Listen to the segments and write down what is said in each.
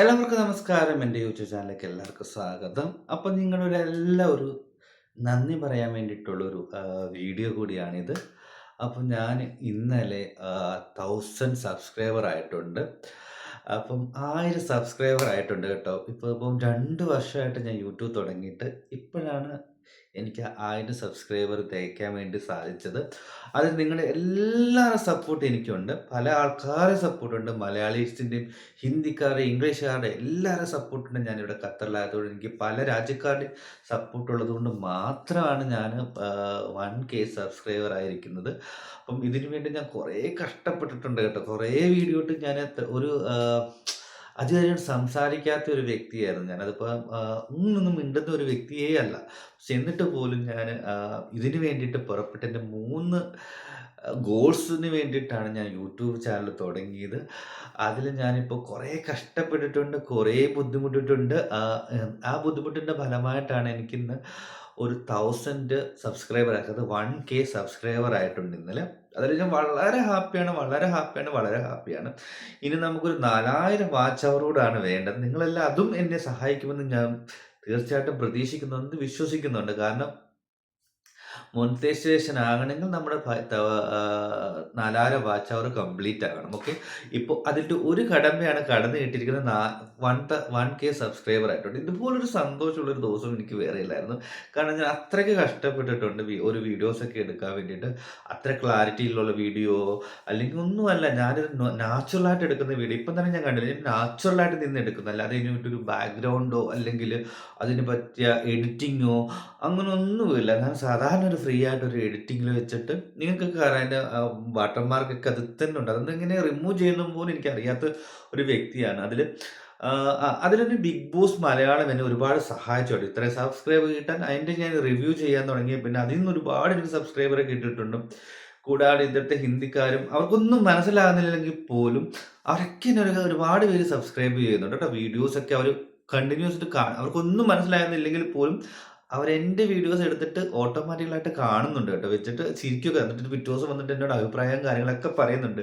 എല്ലാവർക്കും നമസ്കാരം. എന്റെ യൂട്യൂബ് ചാനലിലേക്ക് എല്ലാവർക്കും സ്വാഗതം. അപ്പം നിങ്ങളുടെ എല്ലാം ഒരു നന്ദി പറയാൻ വേണ്ടിയിട്ടുള്ളൊരു വീഡിയോ കൂടിയാണിത്. അപ്പം ഞാൻ ഇന്നലെ തൗസൻഡ് സബ്സ്ക്രൈബർ ആയിട്ടുണ്ട്. അപ്പം ആയിരം സബ്സ്ക്രൈബർ ആയിട്ടുണ്ട് കേട്ടോ. ഇപ്പോൾ ഇപ്പം രണ്ട് വർഷമായിട്ട് ഞാൻ യൂട്യൂബ് തുടങ്ങിയിട്ട് ഇപ്പോഴാണ് എനിക്ക് ആയിരം സബ്സ്ക്രൈബർ തയ്ക്കാൻ വേണ്ടി സാധിച്ചത്. അത് നിങ്ങളുടെ എല്ലാവരുടെ സപ്പോർട്ട് എനിക്കുണ്ട്. പല ആൾക്കാരുടെ സപ്പോർട്ടുണ്ട് മലയാളീസിന്റെയും ഹിന്ദിക്കാരുടെ ഇംഗ്ലീഷുകാരുടെ എല്ലാവരുടെ സപ്പോർട്ടുണ്ട് ഞാനിവിടെ ഖത്തറിലായതുകൊണ്ട് എനിക്ക് പല രാജ്യക്കാരുടെയും സപ്പോർട്ട് ഉള്ളതുകൊണ്ട് മാത്രമാണ് ഞാൻ വൺ കെ സബ്സ്ക്രൈബർ ആയിരിക്കുന്നത്. അപ്പം ഇതിനു വേണ്ടി ഞാൻ കുറേ കഷ്ടപ്പെട്ടിട്ടുണ്ട് കേട്ടോ. കുറേ വീഡിയോ ഇട്ട് ഞാൻ ഒരു അധികം സംസാരിക്കാത്ത ഒരു വ്യക്തിയായിരുന്നു ഞാൻ. അതിപ്പോൾ ഒന്നും മിണ്ടുന്ന ഒരു വ്യക്തിയേ അല്ല. പക്ഷെ എന്നിട്ട് പോലും ഞാൻ ഇതിന് വേണ്ടിയിട്ട് പുറപ്പെട്ട എന്റെ മൂന്ന് ഗോൾസിന് വേണ്ടിയിട്ടാണ് ഞാൻ യൂട്യൂബ് ചാനൽ തുടങ്ങിയത്. അതിൽ ഞാനിപ്പോൾ കുറേ കഷ്ടപ്പെട്ടിട്ടുണ്ട് കുറേ ബുദ്ധിമുട്ടിട്ടുണ്ട്. ആ ബുദ്ധിമുട്ടിന്റെ ഫലമായിട്ടാണ് എനിക്കിന്ന് ഒരു തൗസൻഡ് സബ്സ്ക്രൈബർ ആയത് വൺ കെ സബ്സ്ക്രൈബർ ആയിട്ടുണ്ട് ഇന്നലെ. അതിൽ ഞാൻ വളരെ ഹാപ്പിയാണ് വളരെ ഹാപ്പിയാണ് വളരെ ഹാപ്പിയാണ്. ഇനി നമുക്കൊരു നാലായിരം വാച്ച് അവറോടാണ് വേണ്ടത്. നിങ്ങളെല്ലാം അതും എന്നെ സഹായിക്കുമെന്ന് ഞാൻ തീർച്ചയായിട്ടും പ്രതീക്ഷിക്കുന്നുണ്ട് വിശ്വസിക്കുന്നുണ്ട്. കാരണം മോണിറ്റൈസേഷൻ ആകണമെങ്കിൽ നമ്മുടെ നാലാര വാച്ച് അവർ കംപ്ലീറ്റ് ആകണം ഓക്കെ ഇപ്പോൾ അതിന്റെ ഒരു കടമ്പയാണ് കടന്നു കിട്ടിയിരിക്കുന്നത് വൺ വൺ കെ സബ്സ്ക്രൈബർ ആയിട്ടുണ്ട്. ഇതുപോലൊരു സന്തോഷമുള്ളൊരു ദിവസം എനിക്ക് വേറെ ഇല്ലായിരുന്നു. കാരണം ഞാൻ അത്രയ്ക്ക് കഷ്ടപ്പെട്ടിട്ടുണ്ട് ഒരു വീഡിയോസൊക്കെ എടുക്കാൻ വേണ്ടിയിട്ട്. അത്ര ക്ലാരിറ്റിയിലുള്ള വീഡിയോ അല്ലെങ്കിൽ ഒന്നുമല്ല ഞാനൊരു നാച്ചുറലായിട്ട് എടുക്കുന്ന വീഡിയോ ഇപ്പം തന്നെ ഞാൻ കണ്ടില്ല ഞാൻ നാച്ചുറലായിട്ട് നിന്ന് എടുക്കുന്നു അല്ലാതെ വേണ്ടി ബാക്ക്ഗ്രൗണ്ടോ അല്ലെങ്കിൽ അതിന് പറ്റിയ എഡിറ്റിങ്ങോ അങ്ങനെ ഒന്നുമില്ല. ഞാൻ സാധാരണ ഒരു ഫ്രീ ആയിട്ട് ഒരു എഡിറ്റിംഗിൽ വെച്ചിട്ട് നിങ്ങൾക്ക് അതിന്റെ വാട്ടർമാർക്കൊക്കെ അത് തന്നെ ഉണ്ട്. അതൊന്നും ഇങ്ങനെ റിമൂവ് ചെയ്യുന്ന പോലും എനിക്ക് അറിയാത്ത ഒരു വ്യക്തിയാണ്. അതിൽ അതിലൊരു ബിഗ് ബോസ് മലയാളം എന്നെ ഒരുപാട് സഹായിച്ചോട്ടെ ഇത്രയും സബ്സ്ക്രൈബർ കിട്ടാൻ അതിന്റെ ഞാൻ റിവ്യൂ ചെയ്യാൻ തുടങ്ങിയ പിന്നെ അതിൽ നിന്ന് ഒരുപാട് എനിക്ക് സബ്സ്ക്രൈബറെ കിട്ടിയിട്ടുണ്ട്. കൂടാതെ ഇന്നത്തെ ഹിന്ദിക്കാരും അവർക്കൊന്നും മനസ്സിലാകുന്നില്ലെങ്കിൽ പോലും അവരൊക്കെ എന്നെ ഒരുപാട് പേര് സബ്സ്ക്രൈബ് ചെയ്യുന്നുണ്ട്. കേട്ടോ വീഡിയോസൊക്കെ അവർ കണ്ടിന്യൂസ് ആയിട്ട് കാണും അവർക്കൊന്നും മനസ്സിലാകുന്നില്ലെങ്കിൽ പോലും അവരെന്റെ വീഡിയോസ് എടുത്തിട്ട് ഓട്ടോമാറ്റിക്കലായിട്ട് കാണുന്നുണ്ട് കേട്ടോ. വെച്ചിട്ട് ചിരിക്കൊക്കെ എന്നിട്ട് പിറ്റേ ദിവസം വന്നിട്ട് എന്നോട് അഭിപ്രായം കാര്യങ്ങളൊക്കെ പറയുന്നുണ്ട്.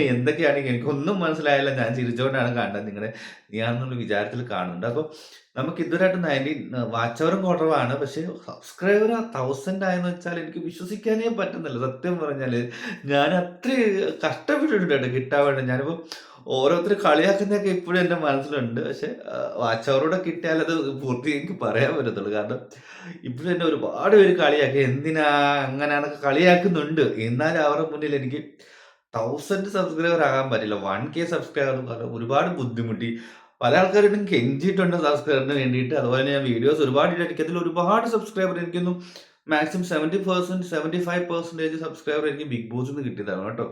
എന്തൊക്കെയാണെങ്കിൽ എനിക്കൊന്നും മനസ്സിലായില്ല. ഞാൻ ചിരിച്ചുകൊണ്ടാണ് കാണുന്നത് നിങ്ങളുടെ ഞാനെന്നുള്ള വിചാരത്തിൽ കാണുന്നുണ്ട്. അപ്പോൾ നമുക്ക് ഇതുവരെയായിട്ട് നയന്റി വാച്ച് അവറും കുറവാണ് പക്ഷേ സബ്സ്ക്രൈബർ ആ തൗസൻഡ് ആയെന്ന് വെച്ചാൽ എനിക്ക് വിശ്വസിക്കാനേ പറ്റുന്നില്ല. സത്യം പറഞ്ഞാൽ ഞാൻ അത്ര കഷ്ടപ്പെട്ടിട്ടുണ്ട് കേട്ടോ. കിട്ടാൻ വേണ്ടി. ഞാനിപ്പോൾ ഓരോരുത്തർ കളിയാക്കുന്നൊക്കെ ഇപ്പോഴും എന്റെ മനസ്സിലുണ്ട്. പക്ഷെ വാച്ച് അവറോടെ കിട്ടിയാൽ അത് പൂർത്തി എനിക്ക് പറയാൻ പറ്റത്തുള്ളൂ. കാരണം ഇപ്പോഴും എന്നെ ഒരുപാട് പേര് കളിയാക്കി. എന്തിനാ അങ്ങനെയാണൊക്കെ കളിയാക്കുന്നുണ്ട്. എന്നാലും അവരുടെ മുന്നിൽ എനിക്ക് തൗസൻഡ് സബ്സ്ക്രൈബർ ആകാൻ പറ്റില്ല. വൺ കെ സബ്സ്ക്രൈബർ കാരണം ഒരുപാട് ബുദ്ധിമുട്ടി. പല ആൾക്കാരും കെഞ്ചിയിട്ടുണ്ട് സബ്സ്ക്രൈബറിന് വേണ്ടിയിട്ട്. അതുപോലെ ഞാൻ വീഡിയോസ് ഒരുപാട് എനിക്ക് അതിൽ ഒരുപാട് സബ്സ്ക്രൈബർ എനിക്കൊന്നും maximum seventy percent seventy five percentage subscriber എനിക്ക് ബിഗ് ബോസിൽ നിന്ന് കിട്ടിയതാണ് കേട്ടോ.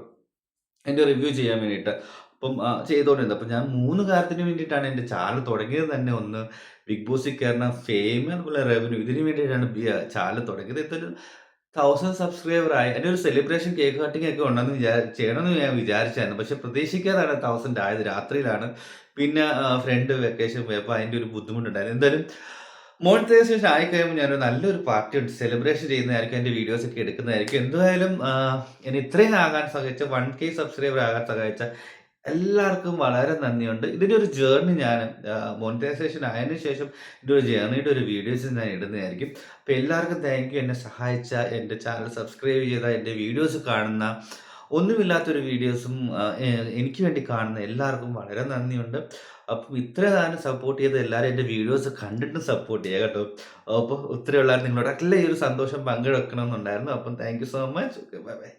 എന്റെ റിവ്യൂ ചെയ്യാൻ വേണ്ടിയിട്ട്. അപ്പം ചെയ്തുകൊണ്ടിരുന്നത് അപ്പം ഞാൻ മൂന്ന് കാര്യത്തിന് വേണ്ടിയിട്ടാണ് എന്റെ ചാനൽ തുടങ്ങിയത് തന്നെ. ഒന്ന് ബിഗ് ബോസിൽ കയറുന്ന ഫെയിം അതുപോലെ റവന്യൂ. ഇതിന് വേണ്ടിയിട്ടാണ് ചാനൽ തുടങ്ങിയത്. ഇതൊരു തൗസൻഡ് സബ്സ്ക്രൈബർ ആയി. എന്റെ ഒരു സെലിബ്രേഷൻ കേക്ക് കട്ടിംഗ് ഒക്കെ ഉണ്ടെന്ന് വിചാ ചെയ്യണമെന്ന് ഞാൻ വിചാരിച്ചായിരുന്നു. പക്ഷെ പ്രതീക്ഷിക്കാതാണ് തൗസൻഡ് ആയത്. രാത്രിയിലാണ്. പിന്നെ ഫ്രണ്ട് വെക്കേഷൻ പോയപ്പോൾ അതിന്റെ ഒരു ബുദ്ധിമുട്ടുണ്ടായിരുന്നു. എന്തായാലും മോണിറ്റൈസേഷൻ ആയി കഴിയുമ്പോൾ ഞാനൊരു നല്ലൊരു പാർട്ടി സെലിബ്രേഷൻ ചെയ്യുന്നതായിരിക്കും എന്റെ വീഡിയോസ് ഒക്കെ എടുക്കുന്നതായിരിക്കും. എന്തായാലും എന്നെ ഇത്രയും ആകാൻ സഹായിച്ച വൺ കെ സബ്സ്ക്രൈബർ ആകാൻ സഹായിച്ച എല്ലാവർക്കും വളരെ നന്ദിയുണ്ട്. ഇതിന്റെ ഒരു ജേർണി ഞാൻ മോണിറ്റൈസേഷൻ ആയതിനു ശേഷം ഇതിന്റെ ഒരു ജേർണിയുടെ ഒരു വീഡിയോസ് ഞാൻ ഇടുന്നതായിരിക്കും. അപ്പോൾ എല്ലാവർക്കും താങ്ക് യു എന്നെ സഹായിച്ച എന്റെ ചാനൽ സബ്സ്ക്രൈബ് ചെയ്ത എന്റെ വീഡിയോസ് കാണുന്ന ഒന്നുമില്ലാത്തൊരു വീഡിയോസും എനിക്ക് വേണ്ടി കാണുന്ന എല്ലാവർക്കും വളരെ നന്ദിയുണ്ട്. അപ്പം ഇത്ര കാലം സപ്പോർട്ട് ചെയ്ത എല്ലാവരും എന്റെ വീഡിയോസ് കണ്ടിട്ടും സപ്പോർട്ട് ചെയ്യുക കേട്ടോ. അപ്പോൾ ഇത്രയുള്ള നിങ്ങളോട് അല്ല ഈ ഒരു സന്തോഷം പങ്കെടുക്കണം എന്നുണ്ടായിരുന്നു അപ്പം thank you so much okay bye bye